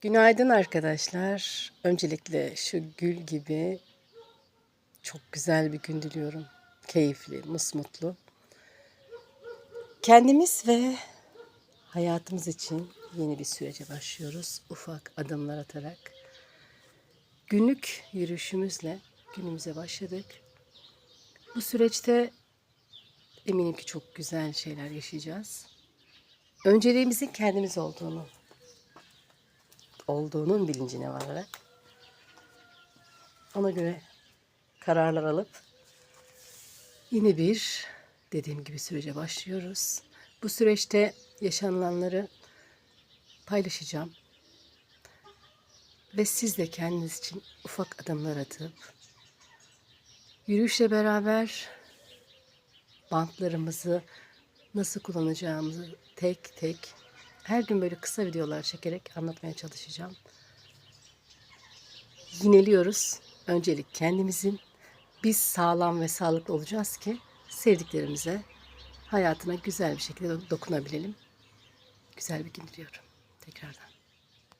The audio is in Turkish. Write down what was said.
Günaydın arkadaşlar. Öncelikle şu gül gibi çok güzel bir gün diliyorum. Keyifli, musmutlu. Kendimiz ve hayatımız için yeni bir sürece başlıyoruz. Ufak adımlar atarak. Günlük yürüyüşümüzle günümüze başladık. Bu süreçte eminim ki çok güzel şeyler yaşayacağız. Önceliğimizin kendimiz olduğunu olduğunun bilincine vararak ona göre kararlar alıp yeni bir dediğim gibi sürece başlıyoruz. Bu süreçte yaşanılanları paylaşacağım. Ve siz de kendiniz için ufak adımlar atıp yürüyüşle beraber bantlarımızı nasıl kullanacağımızı tek tek her gün böyle kısa videolar çekerek anlatmaya çalışacağım. Yineliyoruz. Öncelik kendimizin. Biz sağlam ve sağlıklı olacağız ki sevdiklerimize hayatına güzel bir şekilde dokunabilelim. Güzel bir gün diliyorum. Tekrardan.